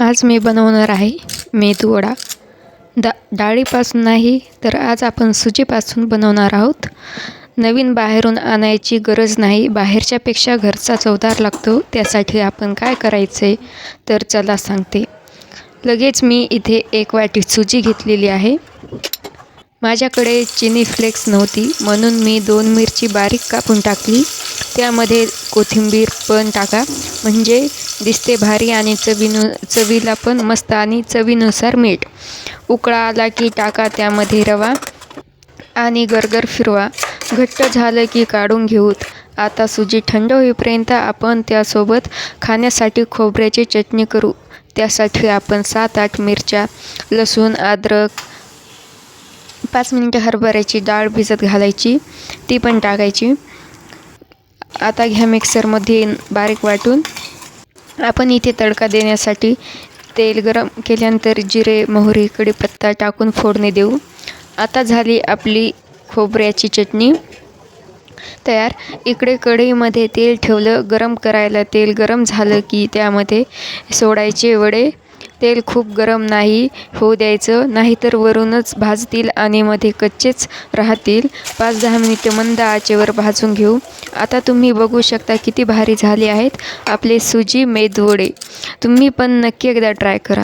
आज मी बनवणार आहे मेदू वडा. दा डाळीपासून नाही तर आज आपण सुजीपासून बनवणार आहोत. नवीन बाहेरून आणायची गरज नाही बाहेरच्यापेक्षा घरचा चवदार लागतो त्यासाठी आपण काय करायचं आहे तर चला सांगते. लगेच मी इथे एक वाटी सुजी घेतलेली आहे. माझ्याकडे चिनी फ्लेक्स नव्हती म्हणून मी दोन मिरची बारीक कापून टाकली. त्यामध्ये कोथिंबीर पण टाका. म्हणजे दिसते. भारी आणि चवीनु चवीला पण मस्त आणि चवीनुसार मीठ. उकळा आला की टाका त्यामध्ये रवा आणि गरगर फिरवा. घट्ट झालं की काढून घेऊत. आता सुजी थंड होईपर्यंत आपण त्यासोबत खाण्यासाठी खोबऱ्याची चटणी करू. त्यासाठी आपण सात आठ मिरच्या लसूण अद्रक पाच मिनटं हरभऱ्याची डाळ भिजत घालायची. ती पण टाकायची. आता घ्या मिक्सरमध्ये बारीक वाटून. आपण इथे तडका देण्यासाठी तेल गरम केल्यानंतर जिरे मोहरी कढीपत्ता टाकून फोडणी देऊ. आता झाली आपली खोबऱ्याची चटणी. तयार. इकडे कढईमध्ये तेल ठेवलं. गरम करायला तेल गरम झालं की त्यामध्ये सोडायचे वडे. तेल खूप गरम नाही होऊ द्यायचं नाहीतर वरूनच भाजतील आणि मध्ये कच्चेच राहतील. पाच दहा मिनिटे मंद आचेवर भाजून घेऊ. आता तुम्ही बघू शकता किती भारी झाले आहेत आपले सुजी मेदवडे. तुम्ही पण नक्की एकदा ट्राय करा.